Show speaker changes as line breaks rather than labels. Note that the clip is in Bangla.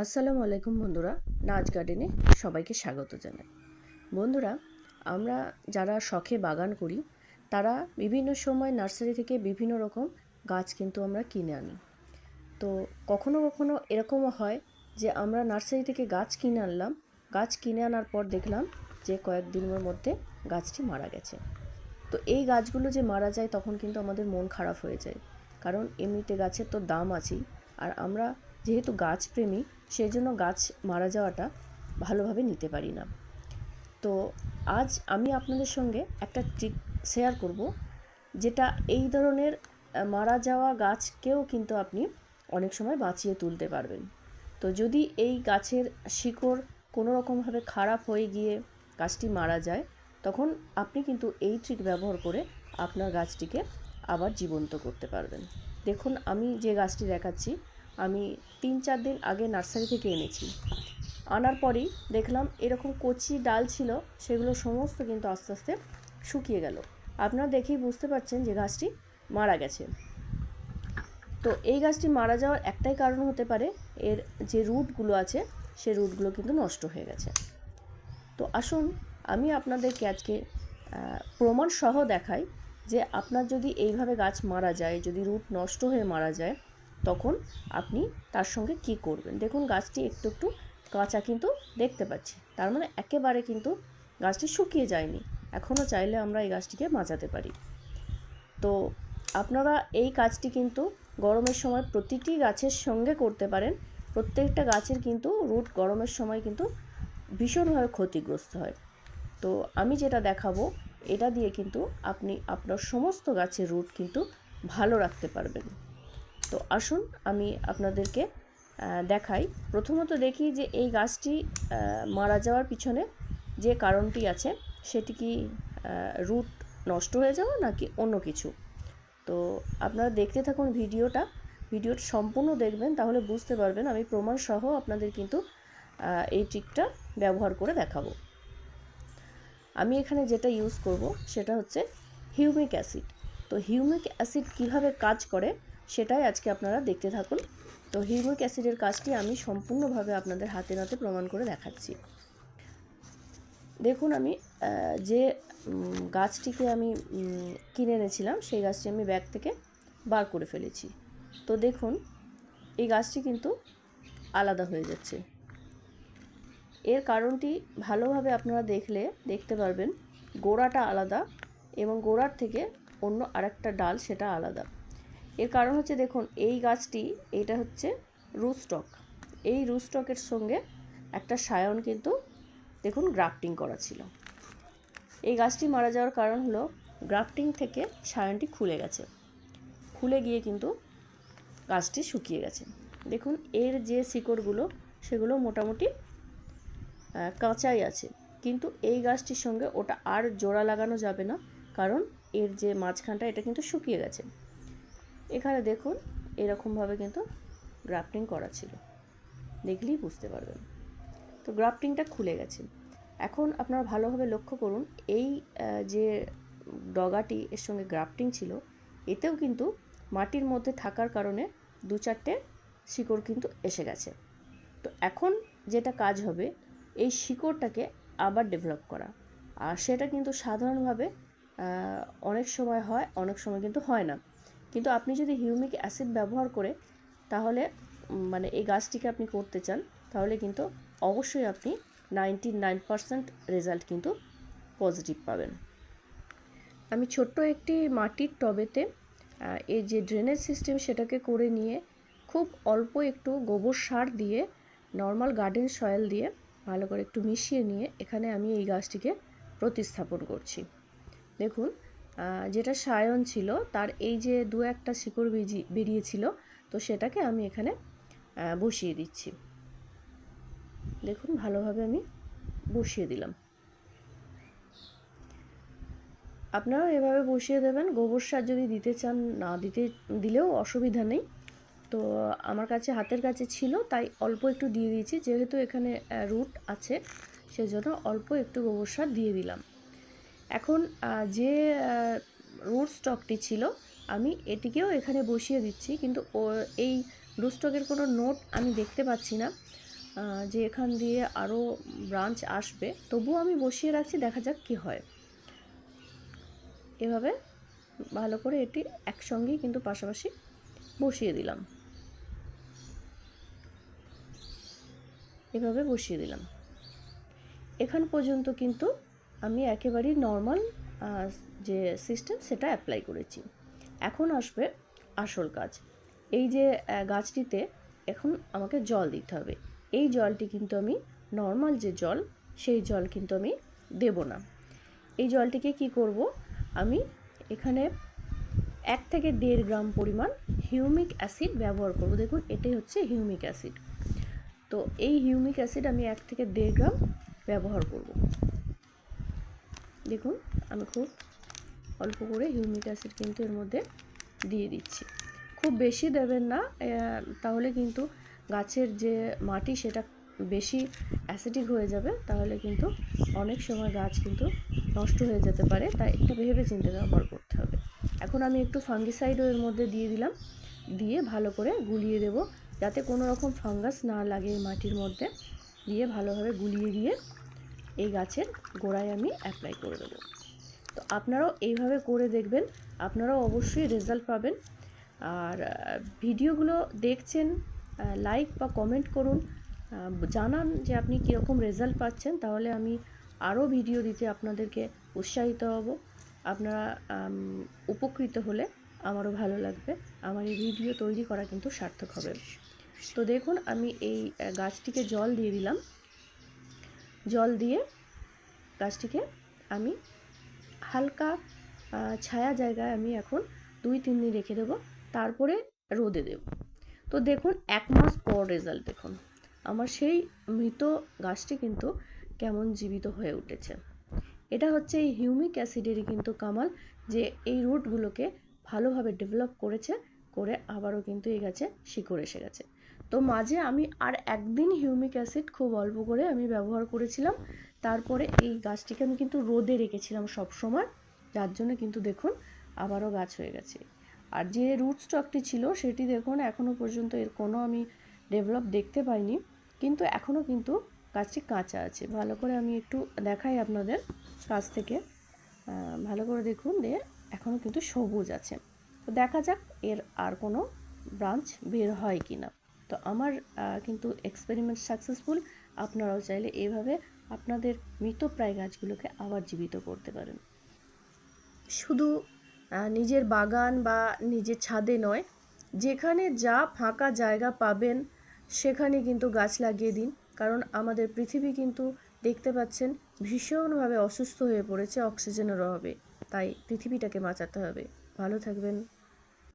আসসালামু আলাইকুম বন্ধুরা, নাচ গার্ডেনে সবাইকে স্বাগত জানাই। বন্ধুরা, আমরা যারা শখে বাগান করি, তারা বিভিন্ন সময় নার্সারি থেকে বিভিন্ন রকম গাছ কিন্তু আমরা কিনে আনি। তো কখনো কখনো এরকমও হয় যে আমরা নার্সারি থেকে গাছ কিনে আনলাম, গাছ কিনে আনার পর দেখলাম যে কয়েকদিনের মধ্যে গাছটি মারা গেছে। তো এই গাছগুলো যে মারা যায় তখন কিন্তু আমাদের মন খারাপ হয়ে যায়, কারণ এমনিতে গাছের তো দাম আছেই, আর আমরা যেহেতু গাছপ্রেমী সেই জন্য গাছ মারা যাওয়াটা ভালোভাবে নিতে পারি না। তো আজ আমি আপনাদের সঙ্গে একটা ট্রিক শেয়ার করব, যেটা এই ধরনের মারা যাওয়া গাছকেও কিন্তু আপনি অনেক সময় বাঁচিয়ে তুলতে পারবেন। তো যদি এই গাছের শিকড় কোনো রকমভাবে খারাপ হয়ে গিয়ে গাছটি মারা যায়, তখন আপনি কিন্তু এই ট্রিক ব্যবহার করে আপনার গাছটিকে আবার জীবন্ত করতে পারবেন। দেখুন, আমি যে গাছটি দেখাচ্ছি আমি তিন চার দিন আগে নার্সারি থেকে এনেছি। আনার পরেই দেখলাম এরকম কচি ডাল ছিল সেগুলো সমস্ত কিন্তু আস্তে আস্তে শুকিয়ে গেল। আপনারা দেখেই বুঝতে পারছেন যে গাছটি মারা গেছে। তো এই গাছটি মারা যাওয়ার একটাই কারণ হতে পারে এর যে রুটগুলো আছে সে রুটগুলো কিন্তু নষ্ট হয়ে গেছে। তো আসুন আমি আপনাদেরকে আজকে আহ, প্রমাণ সহ দেখাই যে আপনার যদি এইভাবে গাছ মারা যায় যদি রুট নষ্ট হয়ে মারা যায় তখন আপনি তার সঙ্গে কি করবেন? দেখুন, গাছটি একটু একটু কাঁচা কিন্তু দেখতে পাচ্ছি। তার মানে একেবারে কিন্তু গাছটি শুকিয়ে যায়নি। এখনও চাইলে আমরা এই গাছটিকে বাঁচাতে পারি। তো আপনারা এই কাজটি কিন্তু গরমের সময় প্রতিটি গাছের সঙ্গে করতে পারেন। প্রত্যেকটা গাছের কিন্তু রুট গরমের সময় কিন্তু ভীষণভাবে ক্ষতিগ্রস্ত হয়। তো আমি যেটা দেখাবো, এটা দিয়ে কিন্তু আপনি আপনার সমস্ত গাছের রুট কিন্তু ভালো রাখতে পারবেন। তো আসুন আমি আপনাদেরকে দেখাই। প্রথমত দেখি যে এই গাছটি মারা যাওয়ার পিছনে যে কারণটি আছে, সেটি কি রুট নষ্ট হয়ে যাওয়া নাকি অন্য কিছু? তো আপনারা দেখতে থাকুন ভিডিওটা। ভিডিওটা সম্পূর্ণ দেখবেন, তাহলে বুঝতে পারবেন। আমি প্রমাণ সহ আপনাদের কিন্তু এই ট্রিকটা ব্যবহার করে দেখাবো। আমি এখানে যেটা ইউজ করব, সেটা হচ্ছে হিউমিক অ্যাসিড তো হিউমিক অ্যাসিড কীভাবে কাজ করে? সেটাই আজকে আপনারা দেখতে থাকুন। তো হিউমিক অ্যাসিডের কাজটি আমি সম্পূর্ণভাবে আপনাদের হাতে নাতে প্রমাণ করে দেখাচ্ছি। দেখুন আমি যে গাছটিকে আমি কিনে এনেছিলাম, সেই গাছটি আমি ব্যাগ থেকে বার করে ফেলেছি। তো দেখুন, এই গাছটি কিন্তু আলাদা হয়ে যাচ্ছে। এর কারণটি ভালোভাবে আপনারা দেখলে, দেখতে পারবেন, গোড়াটা আলাদা এবং গোড়ার থেকে অন্য আরেকটা ডাল সেটা আলাদা। এর কারণ হচ্ছে দেখুন, এই গাছটি, এটা হচ্ছে রুস্টক এই রুস্টকের সঙ্গে একটা সায়ন কিন্তু দেখুন গ্রাফটিং করা ছিল। এই গাছটি মারা যাওয়ার কারণ হলো গ্রাফটিং থেকে সায়নটি খুলে গেছে। খুলে গিয়ে কিন্তু গাছটি শুকিয়ে গেছে। দেখুন, এর যে শিকড়গুলো, সেগুলো মোটামুটি কাঁচাই আছে। কিন্তু এই গাছটির সঙ্গে ওটা আর জোড়া লাগানো যাবে না, কারণ এর যে মাঝখানটা, এটা কিন্তু শুকিয়ে গেছে। এখানে দেখুন, এরকমভাবে কিন্তু গ্রাফটিং করা ছিল। দেখলেই বুঝতে পারবেন। তো গ্রাফটিংটা খুলে গেছে। এখন আপনারা ভালোভাবে লক্ষ্য করুন, এই যে ডগাটি এর সঙ্গে গ্রাফটিং ছিল, এতেও কিন্তু মাটির মধ্যে থাকার কারণে দু চারটে শিকড় কিন্তু এসে গেছে। তো এখন যেটা কাজ হবে, এই শিকড়টাকে আবার ডেভেলপ করা। আর সেটা কিন্তু সাধারণভাবে অনেক সময় হয়, অনেক সময় কিন্তু হয় না। কিন্তু আপনি যদি হিউমিক অ্যাসিড ব্যবহার করে তাহলে মানে এই গাছটিকে আপনি করতে চান, তাহলে কিন্তু অবশ্যই আপনি নাইনটি নাইন পারসেন্ট রেজাল্ট কিন্তু পজিটিভ পাবেন। আমি ছোট্ট একটি মাটির টবেতে এই যে ড্রেনেজ সিস্টেম সেটাকে করে নিয়ে খুব অল্প একটু গোবর সার দিয়ে, নর্মাল গার্ডেন সয়েল দিয়ে ভালো করে একটু মিশিয়ে নিয়ে এখানে আমি এই গাছটিকে প্রতিস্থাপন করছি। দেখুন যেটা সায়ন ছিল, তার এই যে দু একটা শিকড় বিজি, বেরিয়েছিল, তো সেটাকে আমি এখানে বসিয়ে দিচ্ছি। দেখুন, ভালোভাবে আমি বসিয়ে দিলাম। আপনারাও এভাবে বসিয়ে দেবেন। গোবর সার যদি দিতে চান, না দিতে, দিলেও অসুবিধা নেই। তো আমার কাছে হাতের কাছে ছিল, তাই অল্প একটু দিয়ে দিয়েছি। যেহেতু এখানে রুট আছে, সেজন্য অল্প একটু গোবর সার দিয়ে দিলাম। এখন যে রুট স্টকটি ছিল, আমি এটিকেও এখানে বসিয়ে দিচ্ছি। কিন্তু এই ব্লুস্টকের কোনো নোট আমি দেখতে পাচ্ছি না যে এখান দিয়ে আরও ব্রাঞ্চ আসবে। তবুও আমি বসিয়ে রাখছি, দেখা যাক কি হয়। এভাবে ভালো করে এটি একসঙ্গেই কিন্তু পাশাপাশি বসিয়ে দিলাম। এভাবে বসিয়ে দিলাম। এখান পর্যন্ত কিন্তু আমি একেবারেই নর্মাল যে সিস্টেম সেটা অ্যাপ্লাই করেছি। এখন আসবে আসল কাজ এই যে গাছটিতে এখন আমাকে জল দিতে হবে। এই জলটি কিন্তু আমি নর্মাল যে জল, সেই জল কিন্তু আমি দেব না। এই জলটিকে কি করব? আমি এখানে এক থেকে দেড় গ্রাম পরিমাণ হিউমিক অ্যাসিড ব্যবহার করব। দেখুন, এটাই হচ্ছে হিউমিক অ্যাসিড তো এই হিউমিক অ্যাসিড আমি এক থেকে দেড় গ্রাম ব্যবহার করব। দেখুন, আমি খুব অল্প করে হিউমিক অ্যাসিড কিন্তু এর মধ্যে দিয়ে দিচ্ছি। খুব বেশি দেবেন না তাহলে কিন্তু গাছের যে মাটি সেটা বেশি অ্যাসিডিক হয়ে যাবে, তাহলে কিন্তু অনেক সময় গাছ কিন্তু নষ্ট হয়ে যেতে পারে। তাই একটু ভেবে চিন্তে ব্যবহার করতে হবে। এখন আমি একটু ফাঙ্গিসাইডও এর মধ্যে দিয়ে দিলাম। দিয়ে ভালো করে গুলিয়ে দেব, যাতে কোনো রকম ফাঙ্গাস না লাগে মাটির মধ্যে। দিয়ে ভালোভাবে গুলিয়ে দিয়ে এই গাছের গোড়ায় আমি অ্যাপ্লাই করে দেবো। তো আপনারাও এইভাবে করে দেখবেন আপনারাও অবশ্যই রেজাল্ট পাবেন। আর ভিডিওগুলো দেখছেন লাইক বা কমেন্ট করুন জানান যে আপনি কীরকম রেজাল্ট পাচ্ছেন তাহলে আমি আরও ভিডিও দিতে আপনাদেরকে উৎসাহিত হব। আপনারা উপকৃত হলে আমারও ভালো লাগবে। আমার এই ভিডিও তৈরি করা কিন্তু সার্থক হবে। তো দেখুন আমি এই গাছটিকে জল দিয়ে দিলাম। জল দিয়ে গাছটিকে আমি হালকা ছায়া জায়গায় আমি এখন দুই, তিন দিন রেখে দেবো। তারপরে রোদে দেব। তো দেখুন, এক মাস পর রেজাল্ট দেখুন। আমার সেই মৃত গাছটি কিন্তু কেমন জীবিত হয়ে উঠেছে। এটা হচ্ছে এই হিউমিক অ্যাসিডেরই কিন্তু কামাল, যে এই রুটগুলোকে ভালোভাবে ডেভেলপ করেছে, করে আবারও কিন্তু এই গাছে শিকড় এসে গেছে। তো মাঝে আমি আর একদিন হিউমিক অ্যাসিড খুব অল্প করে আমি ব্যবহার করেছিলাম। তারপরে এই গাছটিকে আমি কিন্তু রোদে রেখেছিলাম সব সময় যার জন্য কিন্তু দেখুন আবারও গাছ হয়ে গেছে। আর যে রুট স্টকটি ছিল সেটি দেখুন এখনও পর্যন্ত এর কোনো আমি ডেভেলপ দেখতে পাইনি। কিন্তু এখনও কিন্তু গাছটি কাঁচা আছে। ভালো করে আমি একটু দেখাই আপনাদের কাছ থেকে। ভালো করে দেখুন দিয়ে এখনও কিন্তু সবুজ আছে। তো দেখা যাক এর আর কোনো ব্রাঞ্চ বের হয় কি না তো আমার কিন্তু এক্সপেরিমেন্ট সাকসেসফুল আপনারাও চাইলে এইভাবে আপনাদের মৃতপ্রায় গাছগুলোকে আবার জীবিত করতে পারেন। শুধু নিজের বাগান বা নিজের ছাদে নয়, যেখানে যা ফাঁকা জায়গা পাবেন, সেখানে কিন্তু গাছ লাগিয়ে দিন। কারণ আমাদের পৃথিবী কিন্তু দেখতে পাচ্ছেন, ভীষণভাবে অসুস্থ হয়ে পড়েছে অক্সিজেনের অভাবে। তাই পৃথিবীটাকে বাঁচাতে হবে। ভালো থাকবেন।